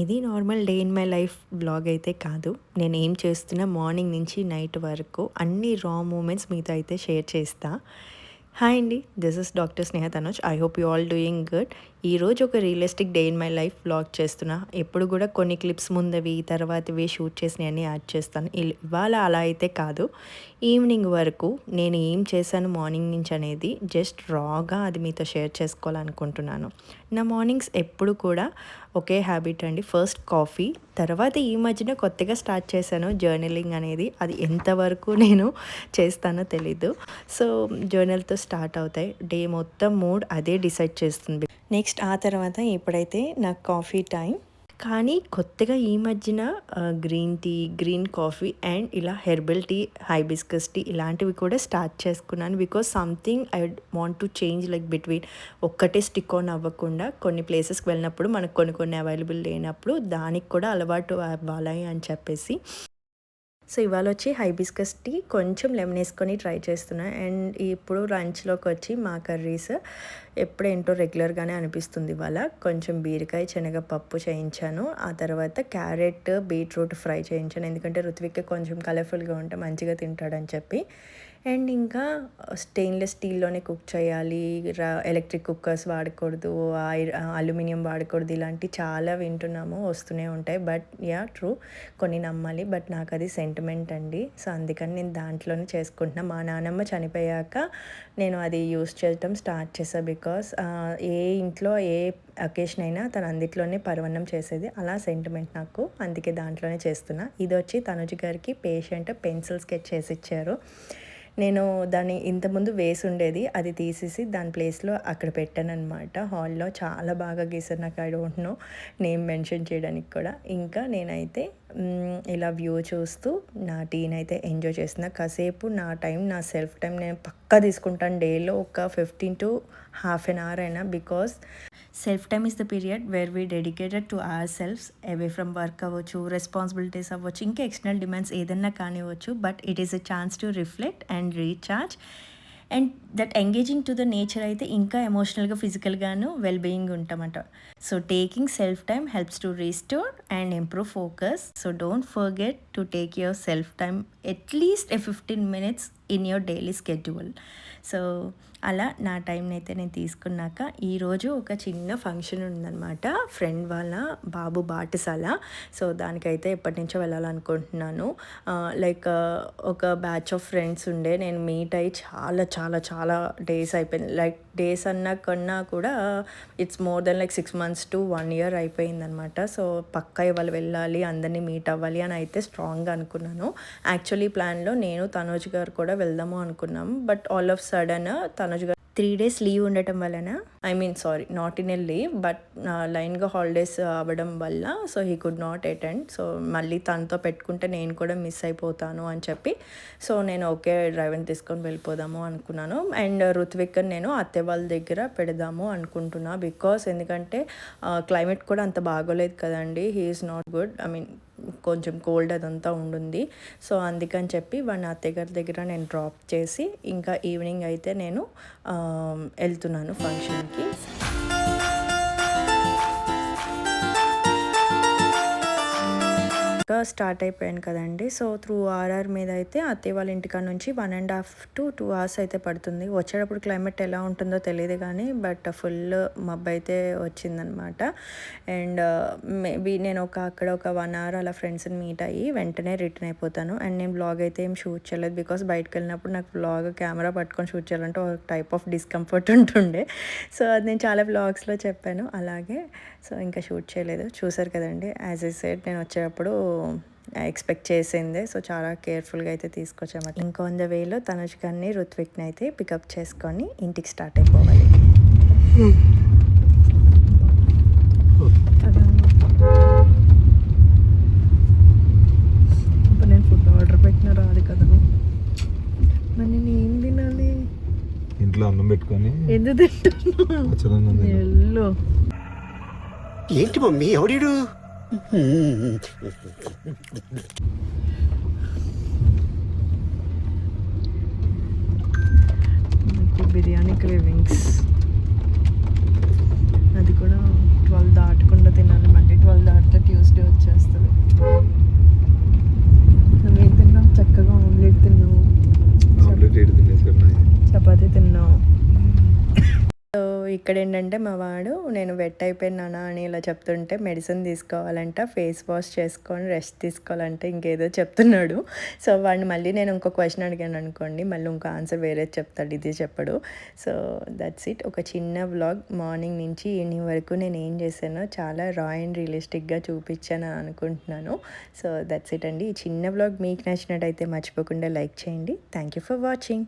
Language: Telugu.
ఇది normal day in my life blog అయితే కాదు. నేను ఏం చేస్తున్నా మార్నింగ్ నుంచి నైట్ వరకు అన్ని రా మూమెంట్స్ మీతో అయితే షేర్ చేస్తా. హాయ్ అండి this is doctor Sneha Tanoj I hope you all doing good ఈరోజు ఒక realistic day in my life blog చేస్తున్నా. ఎప్పుడు కూడా కొన్ని క్లిప్స్ ముందవి తర్వాతవి షూట్ చేసినవన్నీ యాడ్ చేస్తాను. ఇవాళ అలా అయితే కాదు. ఈవినింగ్ వరకు నేను ఏం చేశాను మార్నింగ్ నుంచి అనేది జస్ట్ రాగా అది మీతో షేర్ చేసుకోవాలనుకుంటున్నాను. నా మార్నింగ్స్ ఎప్పుడు కూడా ఒకే హ్యాబిట్ అండి. ఫస్ట్ కాఫీ తర్వాత ఈ మధ్యన కొత్తగా స్టార్ట్ చేశాను జర్నలింగ్ అనేది. అది ఎంతవరకు నేను చేస్తానో తెలీదు. సో జర్నల్తో స్టార్ట్ అవుతాయి. డే మొత్తం మూడ్ అదే డిసైడ్ చేస్తుంది. నెక్స్ట్ ఆ తర్వాత ఇప్పుడైతే నాకు కాఫీ టైం. కానీ కొత్తగా ఈ మధ్యన green tea green coffee and ఇలా హెర్బల్ టీ హైబిస్కస్ టీ ఇలాంటివి కూడా స్టార్ట్ చేసుకున్నాను. Because something I want to change like between ఒక్కటే స్టిక్ ఆన్ అవ్వకుండా కొన్ని ప్లేసెస్కి వెళ్ళినప్పుడు మనకు కొన్ని కొన్ని అవైలబుల్ లేనప్పుడు దానికి కూడా అలవాటు అవ్వాలి అని చెప్పేసి సో ఇవాళ వచ్చి హైబిస్కస్ టీ కొంచెం లెమన్ వేసుకొని ట్రై చేస్తున్నా. అండ్ ఇప్పుడు లంచ్లోకి వచ్చి మా కర్రీస్ ఎప్పుడేంటో రెగ్యులర్గానే అనిపిస్తుంది ఇవాళ. కొంచెం బీరకాయ శనగపప్పు చేయించాను. ఆ తర్వాత క్యారెట్ బీట్రూట్ ఫ్రై చేయించాను. ఎందుకంటే రుత్విక్ కొంచెం కలర్ఫుల్గా ఉంటే మంచిగా తింటాడని చెప్పి. అండ్ ఇంకా స్టెయిన్లెస్ స్టీల్లోనే కుక్ చేయాలి. ఎలక్ట్రిక్ కుక్కర్స్ వాడకూడదు అల్యూమినియం వాడకూడదు ఇలాంటి చాలా వింటున్నాము వస్తూనే ఉంటాయి. బట్ యా ట్రూ కొన్ని నమ్మాలి. బట్ నాకు అది సెంటిమెంట్ అండి. సో అందుకని నేను దాంట్లోనే చేసుకుంటున్నా. మా నానమ్మ చనిపోయాక నేను అది యూస్ చేయడం స్టార్ట్ చేసా బికాస్ ఏ ఇంట్లో ఏ అకేషన్ అయినా తను అందుట్లోనే పరవన్నం చేసేది. అలా సెంటిమెంట్ నాకు. అందుకే దాంట్లోనే చేస్తున్నా. ఇది వచ్చి తనుజ్ గారికి పేషెంట్ పెన్సిల్ స్కెచ్ చేసి ఇచ్చారు. నేను దాన్ని ఇంతకుముందు వేసి ఉండేది అది తీసేసి దాని ప్లేస్లో అక్కడ పెట్టాను అనమాట హాల్లో చాలా బాగా గీసారు నాకు I don't know name mention చేయడానికి కూడా. ఇంకా నేనైతే ఇలా వ్యూ చూస్తూ నా టీని అయితే ఎంజాయ్ చేస్తున్నా. కాసేపు నా టైం నా సెల్ఫ్ టైం నేను పక్కా తీసుకుంటాను. డేలో ఒక fifteen to half an hour అయినా because self time is the period where we dedicated to our selfs away from work అవ్వచ్చు రెస్పాన్సిబిలిటీస్ అవ్వచ్చు ఇంకా ఎక్స్టర్నల్ డిమాండ్స్ ఏదన్నా కానివ్వచ్చు but it is a chance to reflect and recharge and that engaging to the nature అయితే ఇంకా ఎమోషనల్గా ఫిజికల్గాను well being ఉంటామట so taking self time helps to restore and improve focus so don't forget to take your self time at least a fifteen minutes in your daily schedule. So అలా నా టైంని అయితే నేను తీసుకున్నాక ఈరోజు ఒక చిన్న ఫంక్షన్ ఉందన్నమాట. ఫ్రెండ్ వాళ్ళ బాబు బాటసాల. సో దానికైతే ఎప్పటి నుంచో వెళ్ళాలనుకుంటున్నాను. లైక్ ఒక బ్యాచ్ ఆఫ్ ఫ్రెండ్స్ ఉండే. నేను మీట్ అయ్యి చాలా చాలా చాలా డేస్ అయిపోయింది. లైక్ డేస్ అన్నా కన్నా కూడా it's more than like six months to one year అయిపోయిందనమాట సో పక్కా ఇవాళ వెళ్ళాలి అందరినీ మీట్ అవ్వాలి అని అయితే స్ట్రాంగ్గా అనుకున్నాను. యాక్చువల్లీ ప్లాన్లో నేను తనోజ్ గారు కూడా వెళ్దాము అనుకున్నాం but all of sudden Tanoj garu three days leave ఉండటం వలన I mean sorry not in a leave but లైన్గా హాలిడేస్ అవ్వడం వల్ల so he could not attend so మళ్ళీ తనతో పెట్టుకుంటే నేను కూడా మిస్ అయిపోతాను అని చెప్పి సో నేను ఓకే డ్రైవర్ని తీసుకొని వెళ్ళిపోదాము అనుకున్నాను. అండ్ రుత్విక్ నేను అత్తే వాళ్ళ దగ్గర పెడదాము అనుకుంటున్నా బికాస్ ఎందుకంటే క్లైమేట్ కూడా అంత బాగోలేదు కదండి he is not good I mean కొంచెం కోల్డ్ అదంతా ఉండుంది. సో అందుకని చెప్పి వాడిని అత్తయ్య గారి దగ్గర నేను డ్రాప్ చేసి ఇంకా ఈవినింగ్ అయితే నేను వెళ్తున్నాను ఫంక్షన్కి ఇంకా స్టార్ట్ అయిపోయాను కదండి. సో త్రూ ఆర్ఆర్ మీద అయితే అత్తయ్య వాళ్ళ ఇంటికాడ నుంచి one and half to two hours అయితే పడుతుంది. వచ్చేటప్పుడు క్లైమేట్ ఎలా ఉంటుందో తెలియదు కానీ బట్ ఫుల్ మబ్బు అయితే వచ్చిందనమాట. అండ్ మేబీ నేను ఒక అక్కడ ఒక వన్ అవర్ అలా ఫ్రెండ్స్ని మీట్ అయ్యి వెంటనే రిటర్న్ అయిపోతాను. అండ్ నేను బ్లాగ్ అయితే ఏం షూట్ చేయలేదు బికాస్ బయటకు వెళ్ళినప్పుడు నాకు బ్లాగ్ కెమెరా పట్టుకొని షూట్ చేయాలంటే ఒక టైప్ ఆఫ్ డిస్కంఫర్ట్ ఉంటుండే. సో అది నేను చాలా బ్లాగ్స్లో చెప్పాను. అలాగే సో ఇంకా షూట్ చేయలేదు. చూసారు కదండి యాజ్ ఎ సెట్ నేను వచ్చేటప్పుడు ఎక్స్పెక్ట్ చేసిందే. సో చాలా కేర్ఫుల్గా అయితే తీసుకొచ్చామాట. ఇంకో వంద వేలో తనుజ్ గారిని రుత్విక్ని అయితే పికప్ చేసుకొని ఇంటికి స్టార్ట్ అయిపోవాలి. ఇప్పుడు నేను ఫుడ్ ఆర్డర్ పెట్టిన రాదు కదా మరి నేను ఏం తినాలి? ఇంట్లో అన్నం పెట్టుకొని ఎందుకు. ఎల్లో. ఏంటి మమ్మీ ఎవడీడు? నాకు బిర్యానీ క్రేవింగ్స్ అది కూడా ట్వెల్వ్ దాటకుండా తినాలి మళ్ళీ ట్వెల్వ్ దాటితే ఇక్కడ ఏంటంటే మా వాడు నేను వెట్ అయిపోయినానా అని ఇలా చెప్తుంటే మెడిసిన్ తీసుకోవాలంట ఫేస్ వాష్ చేసుకొని రెస్ట్ తీసుకోవాలంటే ఇంకేదో చెప్తున్నాడు. సో వాడిని మళ్ళీ నేను ఇంకో క్వశ్చన్ అడిగాను అనుకోండి మళ్ళీ ఇంకో ఆన్సర్ వేరే చెప్తాడు ఇది చెప్పడు. సో దట్స్ ఇట్ ఒక చిన్న వ్లాగ్ మార్నింగ్ నుంచి ఈవినింగ్ వరకు నేను ఏం చేశానో చాలా రా అండ్ రియలిస్టిక్గా చూపించాను అనుకుంటున్నాను. సో దట్స్ ఇట్ అండి. ఈ చిన్న వ్లాగ్ మీకు నచ్చినట్టయితే మర్చిపోకుండా లైక్ చేయండి. Thank you for watching